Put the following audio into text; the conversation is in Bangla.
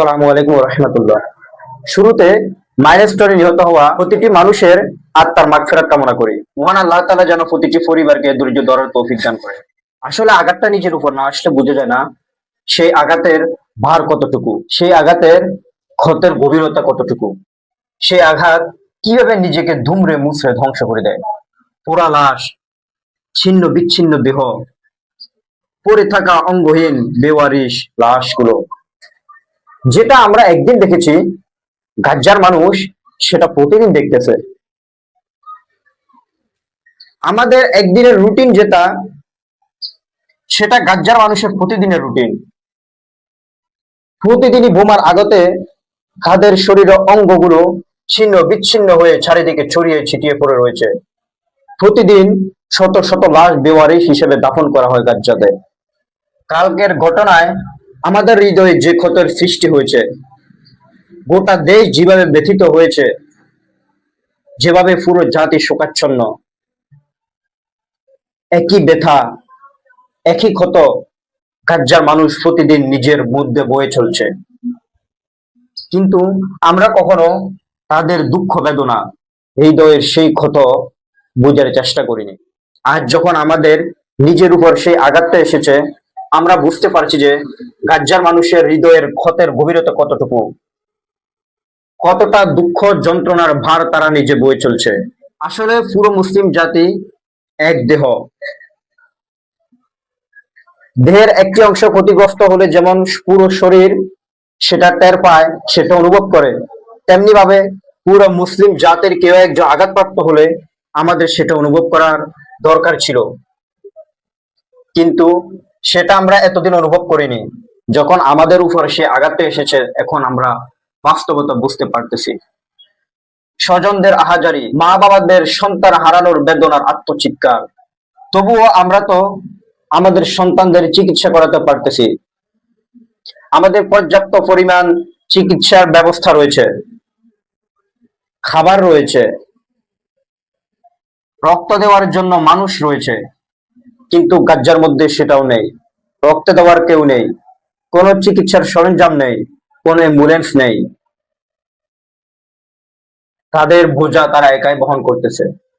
সালামু আলাইকুম রহমতুল্লাহ। শুরুতে মাইনাস স্টোরে নিহত হওয়া প্রতিটি মানুষের আত্মার মাগফিরাত কামনা করি। মহান আল্লাহ তাআলা যেন প্রতিটি পরিবারকে ধৈর্য ধরার তৌফিক দান করে আসলে আঘাতটা নিজের উপর না আসলে বোঝা যায় না সেই আঘাতের ভার কতটুকু, সেই আঘাতের ক্ষতের গভীরতা কতটুকু, সেই আঘাত কীভাবে নিজেকে ধুমড়ে মুছড়ে ধ্বংস করে দেয়। পোড়া লাশ, ছিন্ন বিচ্ছিন্ন দেহ, পড়ে থাকা অঙ্গহীন বেওয়ারিশ লাশগুলো যেটা আমরা একদিন দেখেছি, গাজ্জার মানুষ সেটা প্রতিদিন দেখতেছে। আমাদের একদিনের রুটিন যেটা, সেটা গাজ্জার মানুষের প্রতিদিনের রুটিন প্রতিদিনই বোমার আগতে তাদের শরীরের অঙ্গগুলো ছিন্ন বিচ্ছিন্ন হয়ে চারিদিকে ছড়িয়ে ছিটিয়ে পড়ে রয়েছে। প্রতিদিন শত শত লাশ বেওয়ারিশ হিসেবে দাফন করা হয় গাজ্জাতে কালকের ঘটনায় আমাদের হৃদয়ে যে ক্ষতের সৃষ্টি হয়েছে, গোটা দেশ যেভাবে ব্যথিত হয়েছে, যেভাবে পুরো জাতি শোকাচ্ছন্ন, একই ব্যথা, একই ক্ষত গাজ্জার মানুষ প্রতিদিন নিজের মধ্যে বয়ে চলছে। কিন্তু আমরা কখনো তাদের দুঃখ বেদনা, হৃদয়ের সেই ক্ষত বোঝার চেষ্টা করিনি। আজ যখন আমাদের নিজের উপর সেই আঘাতটা এসেছে আমরা বুঝতে পারছি যে গাজ্জার মানুষের হৃদয়ের ক্ষতের গভীরতা কতটুকু। কতটা দুঃখ, যন্ত্রণার ভার তারা নিজে বয়ে চলছে। আসলে পুরো মুসলিম জাতি এক দেহ। দেহের একটি অংশ ক্ষতিগ্রস্ত হলে যেমন পুরো শরীর সেটা টের পায়, সেটা অনুভব করে তেমনি ভাবে পুরো মুসলিম জাতির কেউ একজন আঘাতপ্রাপ্ত হলে আমাদের সেটা অনুভব করার দরকার ছিল। কিন্তু সেটা আমরা এতদিন অনুভব করিনি। যখন আমাদের উপর সে আঘাতটা এসেছে, এখন আমরা বাস্তবতা বুঝতে পারতেছি। স্বজনদের আহাজারি মা বাবাদের সন্তান হারানোর বেদনার আত্মচিৎকার। তবুও আমরা তো আমাদের সন্তানদের চিকিৎসা করাতে পারতেছি। আমাদের পর্যাপ্ত পরিমাণ চিকিৎসার ব্যবস্থা রয়েছে। খাবার রয়েছে। রক্ত দেওয়ার জন্য মানুষ রয়েছে। কিন্তু গাজ্জার মধ্যে সেটাও নেই। রক্ত দেওয়ার কেউ নেই। কোনো চিকিৎসার সরঞ্জাম নেই। কোন অ্যাম্বুলেন্স নেই। তাদের বোঝা তারা একাই বহন করতেছে।